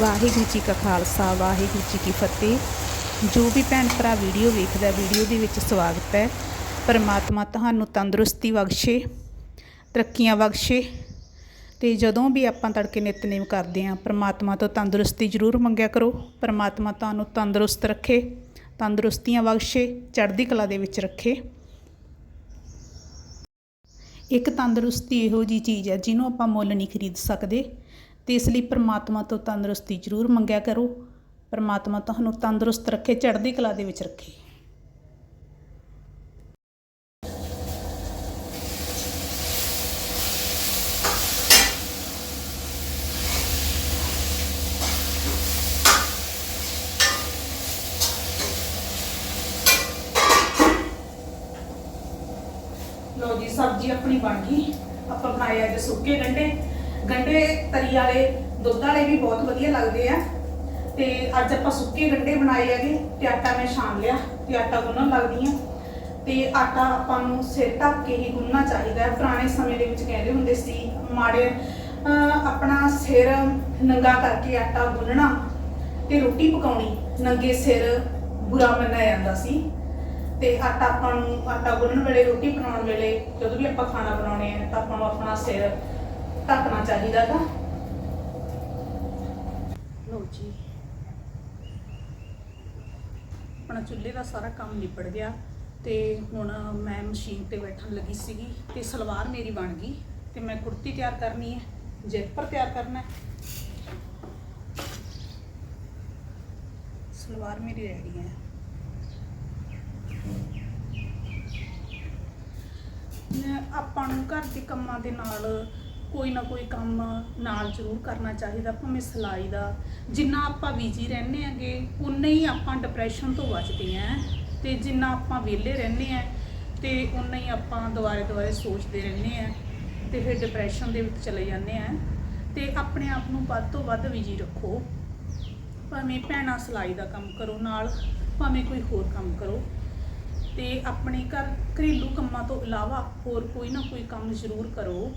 ਵਾਹਿਗੁਰੂ ਜੀ ਕਾ ਖਾਲਸਾ, ਵਾਹਿਗੁਰੂ ਜੀ ਕੀ ਫਤਿਹ। ਜੋ ਵੀ ਭੈਣ ਭਰਾ ਵੀਡੀਓ ਵੇਖਦਾ ਵੀਡੀਓ ਦੇ ਵਿੱਚ ਸਵਾਗਤ ਹੈ। ਪਰਮਾਤਮਾ ਤੁਹਾਨੂੰ ਤੰਦਰੁਸਤੀ ਬਖਸ਼ੇ, ਤਰੱਕੀਆਂ ਬਖਸ਼ੇ। ਤੇ ਜਦੋਂ ਵੀ ਆਪਾਂ ਤੜਕੇ ਨਿਤਨੇਮ ਕਰਦੇ ਆਂ ਪਰਮਾਤਮਾ ਤੋਂ ਤੰਦਰੁਸਤੀ ਜ਼ਰੂਰ ਮੰਗਿਆ ਕਰੋ। ਪਰਮਾਤਮਾ ਤੁਹਾਨੂੰ ਤੰਦਰੁਸਤ ਰੱਖੇ, ਤੰਦਰੁਸਤੀਆਂ ਬਖਸ਼ੇ, ਚੜ੍ਹਦੀ ਕਲਾ ਦੇ ਵਿੱਚ ਰੱਖੇ। ਇੱਕ ਤੰਦਰੁਸਤੀ ਇਹੋ ਜੀ ਚੀਜ਼ ਹੈ, ਜਿਹਨੂੰ ਆਪਾਂ ਮੁੱਲ ਨਹੀਂ ਖਰੀਦ ਸਕਦੇ। ਤੇ ਇਸ ਲਈ ਪ੍ਰਮਾਤਮਾ ਤੋਂ ਤੰਦਰੁਸਤੀ ਜ਼ਰੂਰ ਮੰਗਿਆ ਕਰੋ। ਪ੍ਰਮਾਤਮਾ ਤੁਹਾਨੂੰ ਤੰਦਰੁਸਤ ਰੱਖੇ, ਚੜ੍ਹਦੀ ਕਲਾ ਦੇ ਵਿੱਚ ਰੱਖੇ। ਲੋ ਜੀ, ਸਬਜ਼ੀ ਆਪਣੀ ਬਣ ਗਈ। ਆਪਾਂ ਬਣਾਏ ਅੱਜ ਸੁੱਕੇ ਗੰਡੇ ਗੰਡੇ ਤਰੀ ਵਾਲੇ, ਦੁੱਧ ਵਾਲੇ ਵੀ ਬਹੁਤ ਵਧੀਆ ਲੱਗਦੇ ਆ। ਤੇ ਅੱਜ ਆਪਾਂ ਸੁੱਕੇ ਗੰਡੇ ਬਣਾਏ ਹੈਗੇ, ਤੇ ਆਟਾ ਮੈਂ ਛਾਣ ਲਿਆ, ਤੇ ਆਟਾ ਗੁੰਨਣ ਲੱਗਦੀ ਆ। ਤੇ ਆਟਾ ਆਪਾਂ ਨੂੰ ਸਿਰ ਢੱਕ ਕੇ ਹੀ ਗੁੰਨਣਾ ਚਾਹੀਦਾ ਹੈ। ਪੁਰਾਣੇ ਸਮੇਂ ਦੇ ਵਿੱਚ ਕਹਿੰਦੇ ਹੁੰਦੇ ਸੀ, ਮਾੜੇ ਆਪਣਾ ਸਿਰ ਨੰਗਾ ਕਰਕੇ ਆਟਾ ਗੁੰਨਣਾ ਤੇ ਰੋਟੀ ਪਕਾਉਣੀ, ਨੰਗੇ ਸਿਰ ਬੁਰਾ ਮੰਨਿਆ ਜਾਂਦਾ ਸੀ। ਤੇ ਆਟਾ ਆਪਾਂ ਨੂੰ, ਆਟਾ ਗੁੰਨਣ ਵੇਲੇ, ਰੋਟੀ ਬਣਾਉਣ ਵੇਲੇ ਜਦੋਂ ਵੀ ਆਪਾਂ ਖਾਣਾ ਬਣਾਉਣੇ ਆ, ਤਾਂ ਆਪਾਂ ਨੂੰ ਆਪਣਾ ਸਿਰ ਢੱਕਣਾ ਚਾਹੀਦਾ ਗਾ ਲਓ ਜੀ। ਆਪਣਾ ਚੁੱਲ੍ਹੇ ਦਾ ਸਾਰਾ ਕੰਮ ਨਿਬੜ ਗਿਆ ਤੇ ਹੁਣ ਮੈਂ ਮਸ਼ੀਨ ਤੇ ਬੈਠਣ ਲੱਗੀ ਸੀਗੀ ਤੇ ਸਲਵਾਰ ਮੇਰੀ ਬਣ ਗਈ ਤੇ ਮੈਂ ਕੁੜਤੀ ਤਿਆਰ ਕਰਨੀ ਹੈ, ਜੈਪਰ ਤਿਆਰ ਕਰਨਾ ਹੈ। ਸਲਵਾਰ ਮੇਰੀ ਰੈਡੀ ਹੈ। ਆਪਾਂ ਨੂੰ ਘਰ ਦੇ ਕੰਮਾਂ ਦੇ ਨਾਲ ਕੋਈ ਨਾ ਕੋਈ ਕੰਮ ਨਾਲ ਜ਼ਰੂਰ ਕਰਨਾ ਚਾਹੀਦਾ, ਭਾਵੇਂ ਸਿਲਾਈ ਦਾ। ਜਿੰਨਾ ਆਪਾਂ ਬਿਜ਼ੀ ਰਹਿੰਦੇ ਆਂਗੇ ਉਨਾ ਹੀ ਆਪਾਂ ਡਿਪਰੈਸ਼ਨ ਤੋਂ ਬਚਦੇ ਆਂ ਤੇ ਜਿੰਨਾ ਆਪਾਂ ਵਿਹਲੇ ਰਹਿੰਦੇ ਆਂ ਤੇ ਉਨਾ ਹੀ ਆਪਾਂ ਦੁਬਾਰੇ ਦੁਆਰੇ ਸੋਚਦੇ ਰਹਿੰਦੇ ਆਂ ਤੇ ਫਿਰ ਡਿਪਰੈਸ਼ਨ ਦੇ ਵਿੱਚ ਚਲੇ ਜਾਂਦੇ ਆਂ ਤੇ ਆਪਣੇ ਆਪ ਨੂੰ ਵੱਧ ਤੋਂ ਵੱਧ ਬਿਜ਼ੀ ਰੱਖੋ। ਭਾਵੇਂ ਭੈਣਾਂ ਸਿਲਾਈ ਦਾ ਕੰਮ ਕਰੋ ਨਾਲ, ਭਾਵੇਂ ਕੋਈ ਹੋਰ ਕੰਮ ਕਰੋ। ਤੇ ਆਪਣੇ ਘਰ ਘਰੇਲੂ ਕੰਮਾਂ ਤੋਂ ਇਲਾਵਾ ਹੋਰ ਕੋਈ ਨਾ ਕੋਈ ਕੰਮ ਜ਼ਰੂਰ ਕਰੋ।